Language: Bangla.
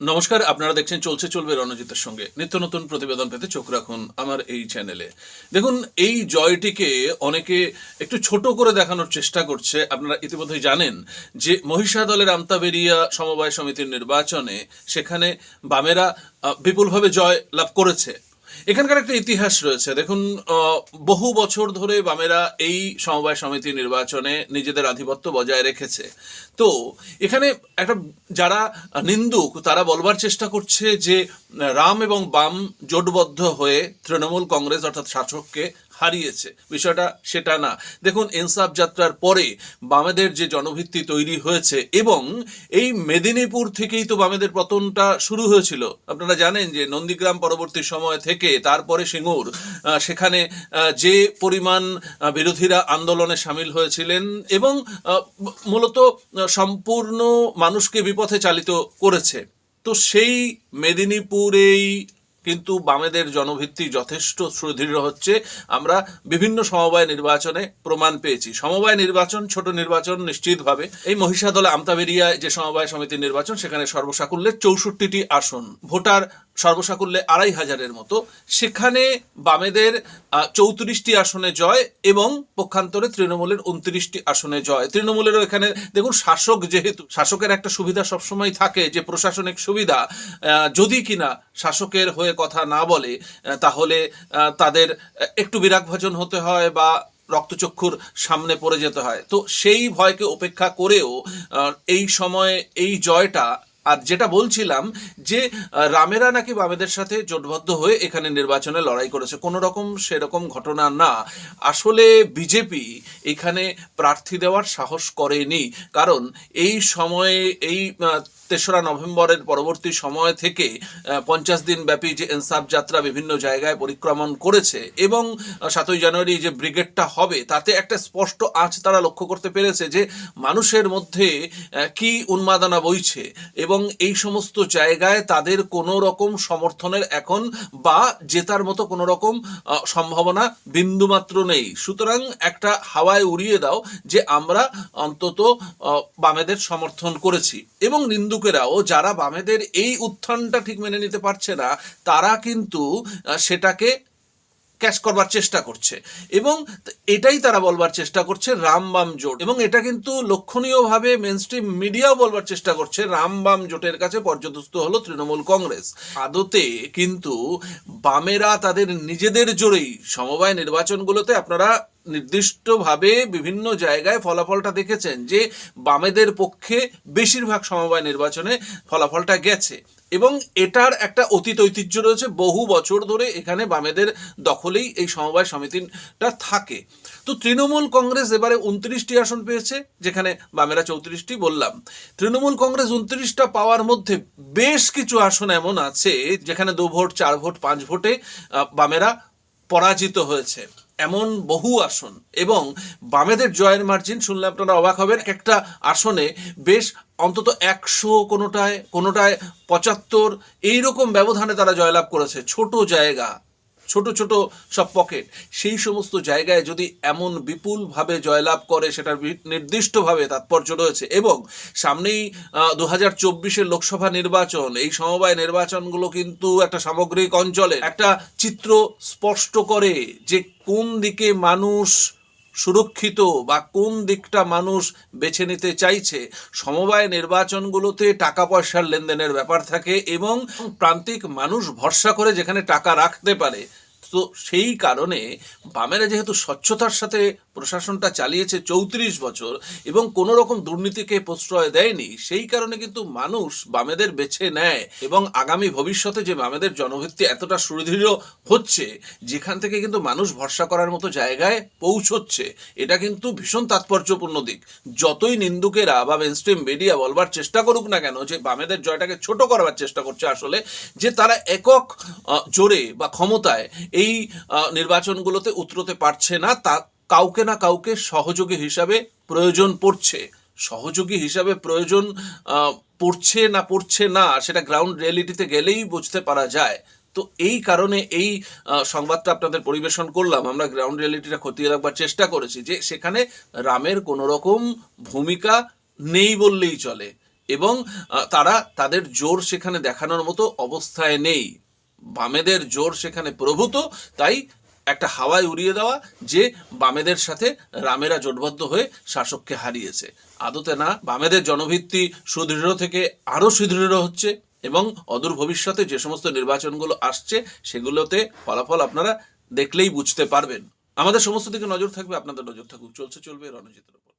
নমস্কার, আপনারা দেখছেন চলছে চলবে রণজিতের সঙ্গে। নিত্য নতুন প্রতিবেদন পেতে চোখ রাখুন আমার এই চ্যানেলে। দেখুন, এই জয়টিকে অনেকে একটু ছোট করে দেখানোর চেষ্টা করছে। আপনারা ইতিমধ্যে জানেন যে মহিষা দলের আমতাবেরিয়া সমবায় সমিতির নির্বাচনে সেখানে বামেরা বিপুলভাবে জয় লাভ করেছে। এখানকার একটা ইতিহাস রয়েছে। দেখুন বহু বছর ধরে বামেরা এই সমবায় সমিতি নির্বাচনে নিজেদের আধিপত্য বজায় রেখেছে। তো, এখানে একটা, যারা নিন্দুক, তারা বলবার চেষ্টা করছে যে রাম এবং বাম জোটবদ্ধ হয়ে তৃণমূল কংগ্রেস অর্থাৎ শাসককে হারিয়েছে। বিষয়টা সেটা না। দেখুন, এনসাফ যাত্রার পরে বামেদের যে জনভিত্তি তৈরি হয়েছে এবং এই মেদিনীপুর থেকেই তো বামেদের পতনটা শুরু হয়েছিল। আপনারা জানেন যে নন্দীগ্রাম পরবর্তী সময় থেকে তারপরে সিঙ্গুর সেখানে যে পরিমাণ বিরোধীরা আন্দোলনে সামিল হয়েছিলেন এবং মূলত সম্পূর্ণ মানুষকে বিপথে চালিত করেছে। তো সেই মেদিনীপুরেই কিন্তু বামেদের জনভিত্তি যথেষ্ট সুদৃঢ় হচ্ছে। আমরা বিভিন্ন সমবায় নির্বাচনে প্রমাণ পেয়েছি। সমবায় নির্বাচন, ছোট নির্বাচন নিশ্চিতভাবে। এই মহিষাদলে আমতাবেরিয়ায় যে সমবায় সমিতির নির্বাচন, সেখানে সর্বসাকুল্যে চৌষট্টিটি আসন। ভোটার সর্বসাকুল্যে আড়াই হাজারের মতো। সেখানে বামেদের চৌত্রিশটি আসনে জয় এবং পক্ষান্তরে তৃণমূলের উনত্রিশটি আসনে জয়। তৃণমূলেরও এখানে দেখুন, শাসক যেহেতু, শাসকের একটা সুবিধা সবসময় থাকে যে প্রশাসনিক সুবিধা। যদি কিনা শাসকের হয়ে কথা না বলে তাহলে তাদের একটু বিরাগ বিরাগভাজন হতে হয় বা রক্তচক্ষুর সামনে পড়ে যেতে হয়। তো সেই ভয়কে উপেক্ষা করেও এই সময়ে এই জয়টা, আর যেটা বলছিলাম যে রামেরা নাকি বামেদের সাথে জোটবদ্ধ হয়ে এখানে নির্বাচনে লড়াই করেছে, কোনো রকম সেরকম ঘটনা না। আসলে বিজেপি এখানে প্রার্থী দেওয়ার সাহস করেনি, কারণ এই সময়ে এই তেসরা নভেম্বরের পরবর্তী সময় থেকে পঞ্চাশ দিন ব্যাপী যে এনসাফ যাত্রা বিভিন্ন জায়গায় পরিক্রমণ করেছে এবং সাতই জানুয়ারি যে ব্রিগেডটা হবে, তাতে একটা স্পষ্ট আঁচ তারা লক্ষ্য করতে পেরেছে যে মানুষের মধ্যে কি উন্মাদনা বইছে এবং এই সমস্ত জায়গায় তাদের কোনো রকম সমর্থনের এখন বা জেতার মতো কোনো রকম সম্ভাবনা বিন্দুমাত্র নেই। সুতরাং একটা হাওয়ায় উড়িয়ে দাও যে আমরা অন্তত বামেদের সমর্থন করেছি এবং নিন্দুকেরাও যারা বামেদের এই উত্থানটা ঠিক মেনে নিতে পারছে না, তারা কিন্তু সেটাকে ক্যাশ করবার চেষ্টা করছে। এবং এটাই তারা বলবার চেষ্টা করছে রাম বাম জোট। এবং এটা কিন্তু লক্ষণীয়ভাবে মেন স্ট্রিম মিডিয়াও বলবার চেষ্টা করছে রাম বাম জোটের কাছে পর্যদস্ত হলো তৃণমূল কংগ্রেস। আদতে কিন্তু বামেরা তাদের নিজেদের জোরেই সমবায় নির্বাচনগুলোতে আপনারা নির্দিষ্টভাবে বিভিন্ন জায়গায় ফলাফলটা দেখেছেন যে বামেদের পক্ষে বেশিরভাগ সমবায় নির্বাচনে ফলাফলটা গেছে। এবং এটার একটা অতীত ঐতিহ্য রয়েছে, বহু বছর ধরে এখানে বামেদের দখলেই এই সমবায় সমিতিটা থাকে। তো তৃণমূল কংগ্রেস এবারে উনত্রিশটি আসন পেয়েছে, যেখানে বামেরা চৌত্রিশটি, বললাম। তৃণমূল কংগ্রেস উনত্রিশটা পাওয়ার মধ্যে বেশ কিছু আসন এমন আছে, যেখানে দু ভোট, চার ভোট, পাঁচ ভোটে বামেরা পরাজিত হয়েছে। এমন বহু আসন এবং বামেদের জয়ের মার্জিন শুনলে আপনারা অবাক হবেন, একটা আসনে বেশ অন্তত একশো কোনোটায় কোনোটায় পঁচাত্তর, এইরকম ব্যবধানে তারা জয়লাভ করেছে, ছোট জায়গা। ছোট ছোট সব পকেট। সেই সমস্ত জায়গায় যদি এমন বিপুলভাবে জয়লাভ করে, সেটার নির্দিষ্টভাবে তাৎপর্য রয়েছে এবং সামনেই দু হাজার চব্বিশের লোকসভা নির্বাচন, এই সমবায় নির্বাচনগুলো কিন্তু একটা সামগ্রিক অঞ্চলে একটা চিত্র স্পষ্ট করে যে কোন দিকে মানুষ সুরক্ষিত বা কোন দিকটা মানুষ বেছে নিতে চাইছে। সমবায় নির্বাচনগুলোতে টাকা পয়সার লেনদেনের ব্যাপার থাকে এবং প্রান্তিক মানুষ ভরসা করে যেখানে টাকা রাখতে পারে তো সেই কারণে বামেরা যেহেতু স্বচ্ছতার সাথে প্রশাসনটা চালিয়েছে চৌত্রিশ বছর এবং কোনো রকম দুর্নীতিকে প্রশ্রয় দেয়নি, সেই কারণে কিন্তু মানুষ বামেদের বেছে নেয় এবং আগামী ভবিষ্যতে যে বামেদের জনভিত্তি এতটা সুদৃঢ় হচ্ছে, যেখান থেকে কিন্তু মানুষ ভরসা করার মতো জায়গায় পৌঁছচ্ছে, এটা কিন্তু ভীষণ তাৎপর্যপূর্ণ দিক। যতই নিন্দুকেরা বা মেনস্ট্রিম মিডিয়া বলবার চেষ্টা করুক না কেন, যে বামেদের জয়টাকে ছোট করবার চেষ্টা করছে আসলে, যে তারা একক জোরে বা ক্ষমতায় এই নির্বাচনগুলোতে উতরতে পারছে না, তা কাউকে না কাউকে সহযোগী হিসাবে প্রয়োজন পড়ছে। সহযোগী হিসাবে প্রয়োজন পড়ছে না পড়ছে না, সেটা গ্রাউন্ড রিয়েলিটিতে গেলেই বুঝতে পারা যায়। তো এই কারণে এই সংবাদটা আপনাদের পরিবেশন করলাম। আমরা গ্রাউন্ড রিয়েলিটিটা খতিয়ে রাখবার চেষ্টা করেছি যে সেখানে রামের কোনো রকম ভূমিকা নেই বললেই চলে এবং তারা তাদের জোর সেখানে দেখানোর মতো অবস্থায় নেই। বামেদের জোর সেখানে প্রভূত, তাই একটা হাওয়ায় উড়িয়ে দেওয়া যে বামেদের সাথে রামেরা জোটবদ্ধ হয়ে শাসককে হারিয়েছে। আদতে না, বামেদের জনভিত্তি সুদৃঢ় থেকে আরও সুদৃঢ় হচ্ছে এবং অদূর ভবিষ্যতে যে সমস্ত নির্বাচনগুলো আসছে সেগুলোতে ফলাফল আপনারা দেখলেই বুঝতে পারবেন। আমাদের সমস্ত দিকে নজর থাকবে, আপনাদের নজর থাকুক, চলছে, চলবে রণজিতের উপর